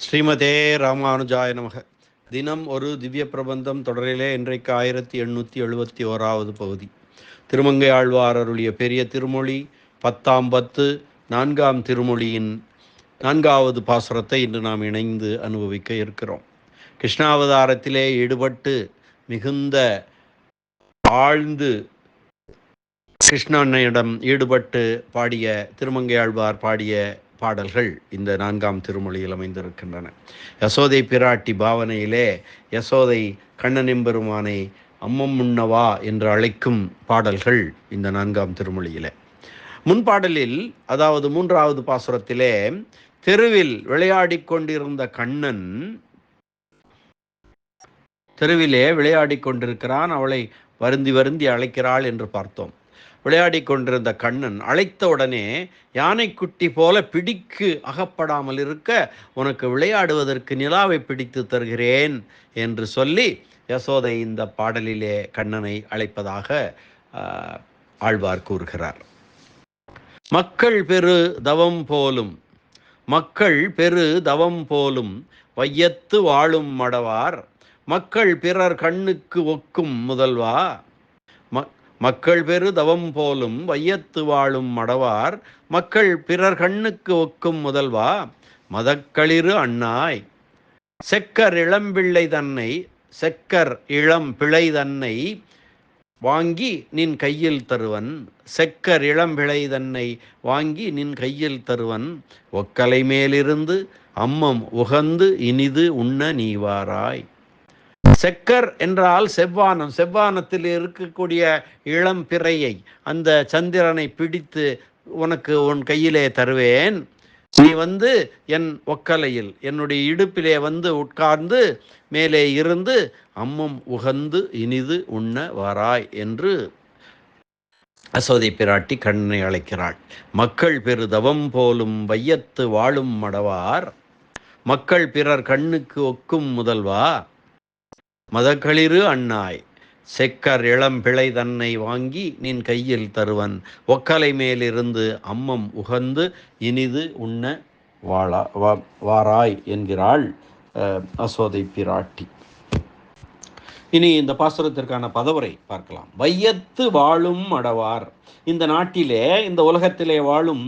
ஸ்ரீமதே ராமானுஜாய நமக. தினம் ஒரு திவ்ய பிரபந்தம் தொடரிலே இன்றைக்கு ஆயிரத்தி எண்ணூற்றி எழுபத்தி ஓராவது பகுதி. திருமங்கை ஆழ்வார் அருளிய பெரிய திருமொழி பத்தாம் பத்து நான்காம் திருமொழியின் நான்காவது பாசுரத்தை இன்று நாம் இணைந்து அனுபவிக்க இருக்கிறோம். கிருஷ்ணாவதாரத்திலே ஈடுபட்டு மிகுந்த ஆழ்ந்து கிருஷ்ணனிடம் ஈடுபட்டு பாடிய திருமங்கையாழ்வார் பாடிய பாடல்கள் இந்த நான்காம் திருமொழியில் அமைந்திருக்கின்றன. யசோதை பிராட்டி பாவனையிலே யசோதை கண்ணனெம்பெருமானை அம்மம் முன்னவா என்று அழைக்கும் பாடல்கள் இந்த நான்காம் திருமொழியிலே. முன்பாடலில் அதாவது மூன்றாவது பாசுரத்திலே தெருவில் விளையாடிக் கொண்டிருந்த கண்ணன் தெருவிலே விளையாடிக் கொண்டிருக்கிறான் அவளை வருந்தி வருந்தி அழைக்கிறாள் என்று பார்த்தோம். விளையாடி கொண்டிருந்த கண்ணன் அழைத்த உடனே யானைக்குட்டி போல பிடிக்கு அகப்படாமல் இருக்க உனக்கு விளையாடுவதற்கு நிலாவை பிடித்து தருகிறேன் என்று சொல்லி யசோதை இந்த பாடலிலே கண்ணனை அழைப்பதாக ஆழ்வார் கூறுகிறார். மக்கள் பெரு தவம் போலும் மக்கள் பெரு தவம் போலும் வையத்து வாழும் மடவார் மக்கள் பிறர் கண்ணுக்கு ஒக்கும் முதல்வா மக்கள் பெரு தவம் போலும் வையத்து வாழும் மடவார் மக்கள் பிறர் கண்ணுக்கு ஒக்கும் முதல்வா மதக்களிறு அண்ணாய். செக்கர் இளம்பிள்ளை தன்னை செக்கர் இளம் பிழை தன்னை வாங்கி நின் கையில் தருவன். செக்கர் இளம்பிழை தன்னை வாங்கி நின் கையில் தருவன். ஒக்கலை மேலிருந்து அம்மம் உகந்து இனிது உண்ண நீவாராய் செக்கர் என்றால் செவ்வானம். செவ்வானத்தில் இருக்கக்கூடிய இளம் பிறையை அந்த சந்திரனை பிடித்து உனக்கு உன் கையிலே தருவேன். நீ வந்து என் ஒக்கலையில் என்னுடைய இடுப்பிலே வந்து உட்கார்ந்து மேலே இருந்து அம்மும் உகந்து இனிது உண்ண வாராய் என்று அசோதை பிராட்டி கண்ணனை அழைக்கிறாள். மக்கள் பெரு தவம் போலும் வையத்து வாழும் மடவார். மக்கள் பிறர் கண்ணுக்கு ஒக்கும் முதல்வா? மதக்களிறு அண்ணாய் செக்கர் இளம்பிழை தன்னை வாங்கி நின் கையில் தருவன். ஒக்கலை மேலிருந்து அம்மம் உகந்து இனிது உண்ண வாழா வாராய் என்கிறாள் அசோதை பிராட்டி. இனி இந்த பாசுரத்திற்கான பதவரை பார்க்கலாம். வையத்து வாழும் அடவார். இந்த நாட்டிலே இந்த உலகத்திலே வாழும்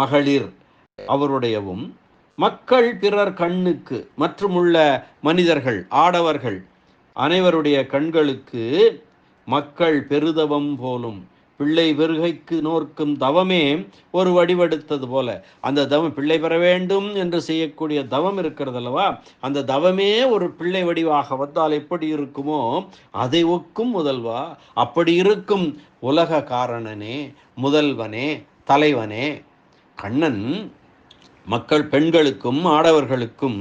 மகளிர் அவருடையவும் மக்கள் பிறர் கண்ணுக்கு மற்றுமுள்ள மனிதர்கள் ஆடவர்கள் அனைவருடைய கண்களுக்கு மக்கள் பெருதவம் போலும் பிள்ளை பெருகைக்கு நோர்க்கும் தவமே ஒரு வடிவெடுத்தது போல. அந்த தவம் பிள்ளை பெற வேண்டும் என்று செய்யக்கூடிய தவம் இருக்கிறது அல்லவா அந்த தவமே ஒரு பிள்ளை வடிவாக வந்தால் எப்படி இருக்குமோ அதை ஒக்கும் முதல்வா. அப்படி இருக்கும் உலக காரணனே முதல்வனே தலைவனே. கண்ணன் மக்கள் பெண்களுக்கும் ஆடவர்களுக்கும்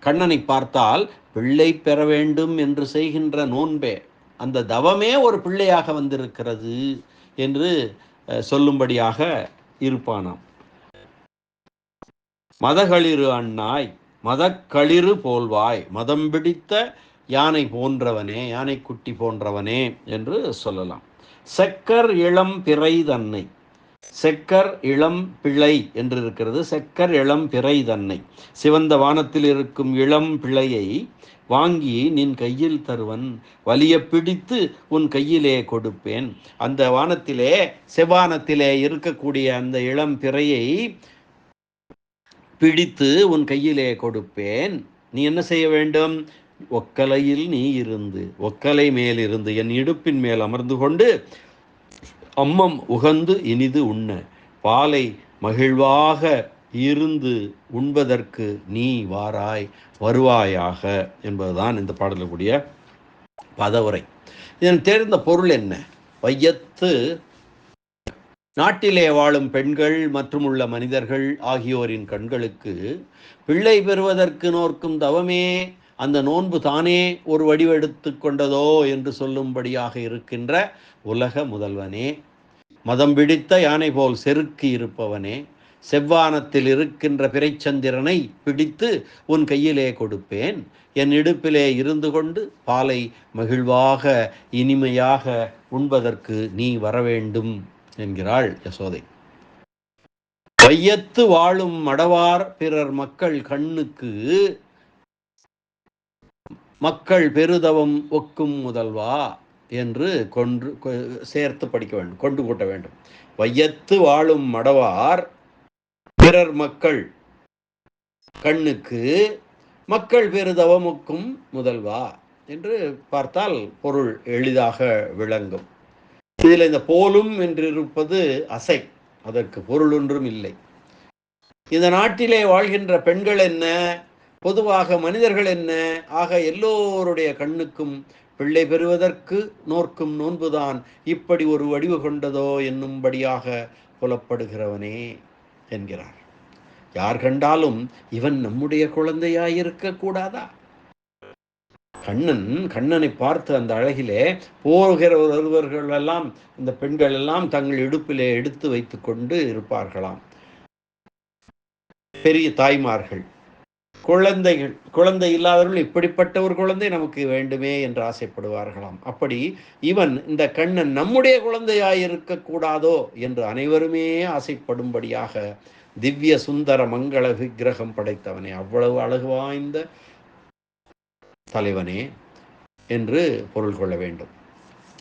கண்ணனை பார்த்தால் பிள்ளை பெற வேண்டும் என்று செய்கின்ற நோன்பே. அந்த தவமே ஒரு பிள்ளையாக வந்திருக்கிறது என்று சொல்லும்படியாக இருப்பானாம். மதகளிரு அண்ணாய் மதக்களிறு போல்வாய் மதம் பிடித்த யானை போன்றவனே யானைக்குட்டி போன்றவனே என்று சொல்லலாம். செக்கர் இளம் பிறை தன்னை செக்கர் இளம் பிழை என்று இருக்கிறது செக்கர் இளம் பிறை தன்னை. சிவந்த வானத்தில் இருக்கும் இளம் பிழையை வாங்கி நின் கையில் தருவன். வலிய பிடித்து உன் கையிலே கொடுப்பேன். அந்த வானத்திலே செவ்வானத்திலே இருக்கக்கூடிய அந்த இளம் பிறையை பிடித்து உன் கையிலே கொடுப்பேன். நீ என்ன செய்ய வேண்டும்? ஒக்கலையில் நீ இருந்து ஒக்கலை மேலிருந்து என் இடுப்பின் மேல் அமர்ந்து கொண்டு அம்மம் உகந்து இனிது உண்ண பாலை மகிழ்வாக இருந்து உண்பதற்கு நீ வாராய் வருவாயாக என்பதுதான் இந்த பாடலுக்குரிய பதவுரை. இதன் தேர்ந்த பொருள் என்ன? வையத்து நாட்டிலே வாழும் பெண்கள் மற்றும் உள்ள மனிதர்கள் ஆகியோரின் கண்களுக்கு பிள்ளை பெறுவதற்கு நோர்க்கும் தவமே அந்த நோன்பு தானே ஒரு வடிவெடுத்து கொண்டதோ என்று சொல்லும்படியாக இருக்கின்ற உலக முதல்வனே. மதம் பிடித்த யானை போல் செருக்கி இருப்பவனே செவ்வானத்தில் இருக்கின்ற பிறைச்சந்திரனை பிடித்து உன் கையிலே கொடுப்பேன். என் இடுப்பிலே இருந்து கொண்டு பாலை மகிழ்வாக இனிமையாக உண்பதற்கு நீ வரவேண்டும் என்கிறாள் யசோதை. வையத்து வாழும் மடவார் பிறர் மக்கள் கண்ணுக்கு மக்கள் பெருதவம் ஒக்கும் முதல்வா? என்று கொன்று கொ- சேர்த்து படிக்க வேண்டும் கொண்டு கூட்ட வேண்டும். வையத்து வாழும் மடவார் பிறர் மக்கள் கண்ணுக்கு மக்கள் பெருதவமுக்கும் முதல்வா என்று பார்த்தால் பொருள் எளிதாக விளங்கும். இதில் இந்த போலும் என்றிருப்பது அசை அதற்கு பொருள் ஒன்றும் இல்லை. இந்த நாட்டிலே வாழ்கின்ற பெண்கள் என்ன? பொதுவாக மனிதர்கள் என்ன? ஆக எல்லோருடைய கண்ணுக்கும் பிள்ளை பெறுவதற்கு நோர்க்கும் நோன்புதான் இப்படி ஒரு வடிவு கொண்டதோ என்னும்படியாக புலப்படுகிறவனே என்கிறார். யார் கண்டாலும் இவன் நம்முடைய குழந்தையாயிருக்க கூடாதா கண்ணன் கண்ணனை பார்த்து அந்த அழகிலே போகிற ஒருவர்கள் எல்லாம் இந்த பெண்கள் எல்லாம் தங்கள் இடுப்பிலே எடுத்து வைத்துக்கொண்டு இருப்பார்களாம். பெரிய தாய்மார்கள் குழந்தைகள் குழந்தை இல்லாதவர்கள் இப்படிப்பட்ட ஒரு குழந்தை நமக்கு வேண்டுமே என்று ஆசைப்படுவார்களாம். அப்படி இவன் இந்த கண்ணன் நம்முடைய குழந்தையாயிருக்க கூடாதோ என்று அனைவருமே ஆசைப்படும்படியாக திவ்ய சுந்தர மங்கள விக்கிரகம் படைத்தவனே அவ்வளவு அழகு வாய்ந்த தலைவனே என்று பொருள் கொள்ள வேண்டும்.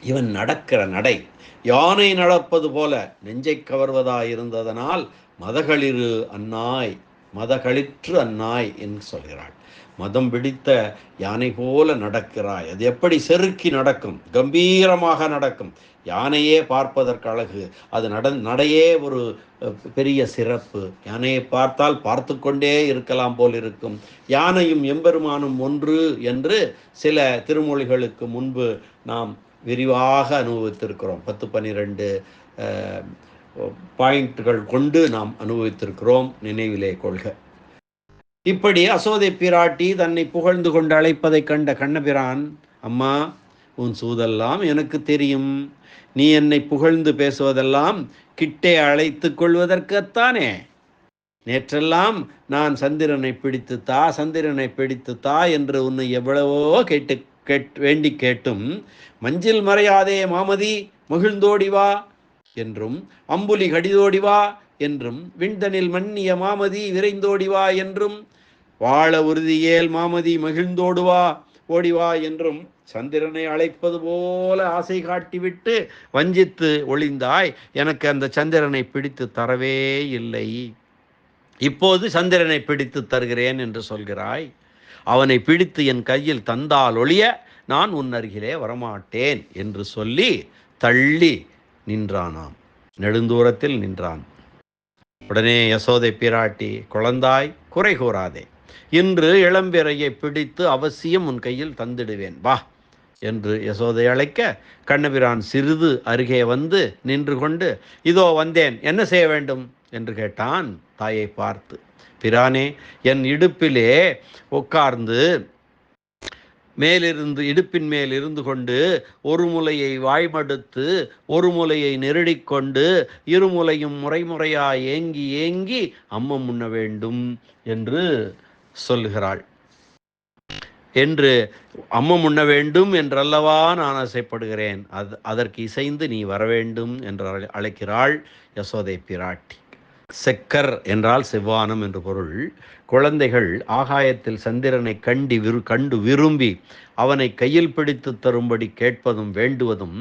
இவன் நடக்கிற நடை யானை நடப்பது போல நெஞ்சை கவர்வதாயிருந்ததனால் மதகளிரு அன்னாய் மதகளிற்று அந்நாய் என்று சொல்கிறாள். மதம் பிடித்த யானை போல நடக்கிறாய். அது எப்படி செருக்கி நடக்கும்? கம்பீரமாக நடக்கும். யானையே பார்ப்பதற்கு அழகு. அது நட நடையே ஒரு பெரிய சிறப்பு. யானையை பார்த்தால் பார்த்து கொண்டே இருக்கலாம் போல் இருக்கும். யானையும் எம்பெருமானும் ஒன்று என்று சில திருமொழிகளுக்கு முன்பு நாம் விரிவாக அனுபவித்திருக்கிறோம். பத்து பன்னிரெண்டு பாயிண்ட்கள் கொண்டு நாம் அனுபவித்திருக்கிறோம். நினைவிலே கொள்க. இப்படி அசோதை பிராட்டி தன்னை புகழ்ந்து கொண்டு அழைப்பதைக் கண்ட கண்ணபிரான் அம்மா உன் சூதெல்லாம் எனக்கு தெரியும். நீ என்னை புகழ்ந்து பேசுவதெல்லாம் கிட்டே அழைத்து கொள்வதற்குத்தானே? நேற்றெல்லாம் நான் சந்திரனை பிடித்து தா சந்திரனை பிடித்து தா என்று உன்னை எவ்வளவோ கேட்டு கேட் வேண்டி கேட்டும். மஞ்சில் மறையாதே மாமதி மகிழ்ந்தோடி வா. என்றும் அம்புலி கடிதோடி வா என்றும் விண்தனில் மன்னிய மாமதி விரைந்தோடி வா என்றும் வாழ உறுதியேல் மாமதி மகிழ்ந்தோடு வா ஓடி வா என்றும் சந்திரனை அழைப்பது போல ஆசை காட்டிவிட்டு வஞ்சித்து ஒளிந்தாய். எனக்கு அந்த சந்திரனை பிடித்து தரவே இல்லை. இப்போது சந்திரனை பிடித்து தருகிறேன் என்று சொல்கிறாய். அவனை பிடித்து என் கையில் தந்தால் ஒழிய நான் உன் அருகிலே வரமாட்டேன் என்று சொல்லி தள்ளி நின்றானாம். நெடுந்தூரத்தில் நின்றான். உடனே யசோதை பிராட்டி குழந்தாய் குறை கூறாதே. இன்று இளம்பிறையை பிடித்து அவசியம் உன் கையில் தந்திடுவேன். வா என்று யசோதை அழைக்க கண்ணபிரான் சிறிது அருகே வந்து நின்று கொண்டு இதோ வந்தேன் என்ன செய்ய வேண்டும்? என்று கேட்டான் தாயை பார்த்து. பிரானே என் இடுப்பிலே உட்கார்ந்து மேலிருந்து இடுப்பின் மேல் இருந்து கொண்டு ஒரு முலையை வாய்மடுத்து ஒரு முலையை நெருடிக்கொண்டு இருமுலையும் முறைமுறையாய் ஏங்கி ஏங்கி அம்மம் உண்ண வேண்டும் என்று சொல்லுகிறாள். என்று அம்மம் உண்ண வேண்டும் என்றல்லவா நான் ஆசைப்படுகிறேன். அது அதற்கு இசைந்து நீ வர வேண்டும் என்று அழை- அழைக்கிறாள் யசோதை பிராட்டி. செக்கர் என்றால் செவ்வானம் என்று பொருள். குழந்தைகள் ஆகாயத்தில் சந்திரனை கண்டி விரு கண்டு விரும்பி அவனை கையில் பிடித்து தரும்படி கேட்பதும் வேண்டுவதும்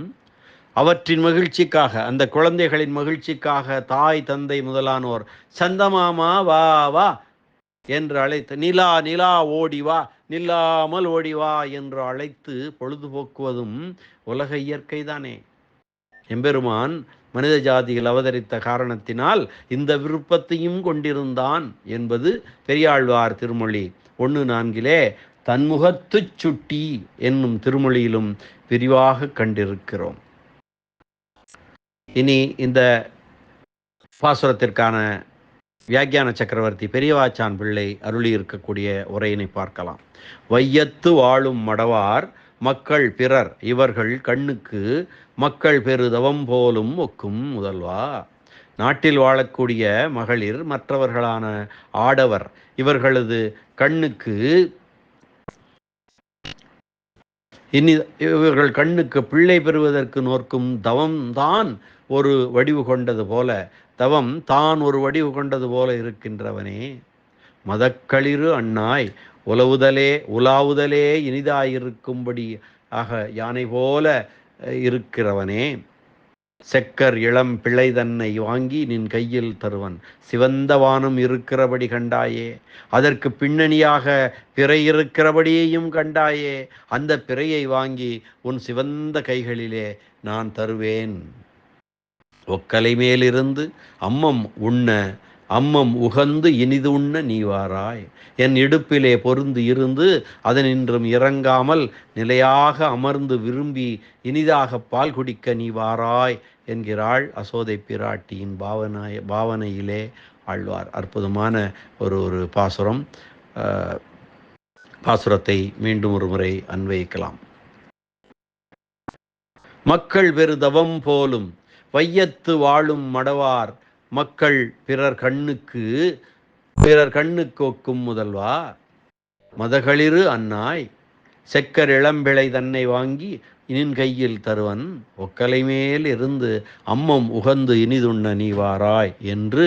அவற்றின் மகிழ்ச்சிக்காக அந்த குழந்தைகளின் மகிழ்ச்சிக்காக தாய் தந்தை முதலானோர் சந்தமாமா வா வா என்று அழைத்து நிலா நிலா ஓடி வா நில்லாமல் ஓடி வா என்று அழைத்து பொழுதுபோக்குவதும் உலக இயற்கை தானே எம்பெருமான் மனித ஜாதியில் அவதரித்த காரணத்தினால் இந்த விருப்பத்தையும் கொண்டிருந்தான் என்பது பெரியாழ்வார் திருமொழி. ஒன்று நான்கிலே தன்முகத்துச் சுட்டி என்னும் திருமொழியிலும் விரிவாக கண்டிருக்கிறோம். இனி இந்த பாசுரத்திற்கான வியாக்கியான சக்கரவர்த்தி பெரியவாச்சான் பிள்ளை அருளி இருக்கக்கூடிய உரையினை பார்க்கலாம். வையத்து வாழும் மடவார் மக்கள் பிறர் இவர்கள் கண்ணுக்கு மக்கள் பெருதவம் போலும் ஒக்கும் முதல்வா. நாட்டில் வாழக்கூடிய மகளிர் மற்றவர்களான ஆடவர் இவர்களது கண்ணுக்கு இனி இவர்கள் கண்ணுக்கு பிள்ளை பெறுவதற்கு நோக்கும் தவம்தான் ஒரு வடிவு கொண்டது போல தவம் தான் ஒரு வடிவு கொண்டது போல இருக்கின்றவனே. மதக்களிறு அண்ணாய் உலவுதலே உலாவுதலே இனிதாயிருக்கும்படி ஆக யானை போல இருக்கிறவனே செக்கர் இளம் பிள்ளை தன்னை வாங்கி நின் கையில் தருவன். சிவந்த வானம் இருக்கிறபடி கண்டாயே அதற்கு பின்னணியாக பிறை இருக்கிறபடியையும் கண்டாயே அந்த பிறையை வாங்கி உன் சிவந்த கைகளிலே நான் தருவேன். ஒக்கலை மேலிருந்து அம்மம் உண்ண அம்மம் உகந்து இனிது உண்ண நீ வாராய் என் இடுப்பிலே பொருந்து இருந்து அதனின்றும் இறங்காமல் நிலையாக அமர்ந்து விரும்பி இனிதாக பால் குடிக்க நீ வாராய் என்கிறாள் அசோதை பிராட்டியின் பாவனாய பாவனையிலே ஆழ்வார். அற்புதமான ஒரு ஒரு பாசுரம். பாசுரத்தை மீண்டும் ஒரு முறை அன்வயிக்கலாம். மக்கள் பெருதவம் போலும் வையத்து வாழும் மடவார். மக்கள் பிறர் கண்ணுக்கு பிறர் கண்ணுக்கு ஒக்கும் முதல்வா? மதகளிரு அன்னாய் செக்கர் இளம்பிளை தன்னை வாங்கி இனின் கையில் தருவன் ஒக்கலை மேல் இருந்து அம்மம் உகந்து இனிதுண்ண நீ வாராய் என்று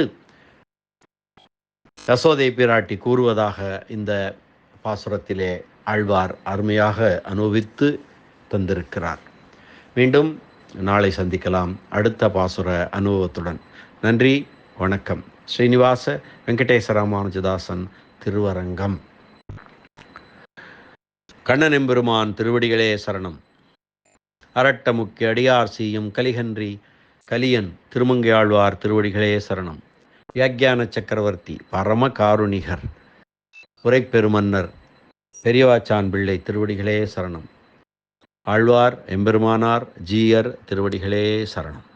யசோதை பிராட்டி கூறுவதாக இந்த பாசுரத்திலே ஆழ்வார் அருமையாக அனுபவித்து தந்திருக்கிறார். மீண்டும் நாளை சந்திக்கலாம். அடுத்த பாசுர அனுபவத்துடன். நன்றி வணக்கம். ஸ்ரீனிவாச வெங்கடேச ராமானுஜதாசன் திருவரங்கம். கண்ணன் எம்பெருமான் திருவடிகளே சரணம். அரட்டமுக்கி அடியார் செய்யும் கலிகன்றி கலியன் திருமங்கையாழ்வார் திருவடிகளே சரணம். வியாக்கியான சக்கரவர்த்தி பரம காருணிகர் உரைப்பெருமன்னர் பெரியவாச்சான் பிள்ளை திருவடிகளே சரணம். ஆழ்வார் எம்பெருமானார் ஜீயர் திருவடிகளே சரணம்.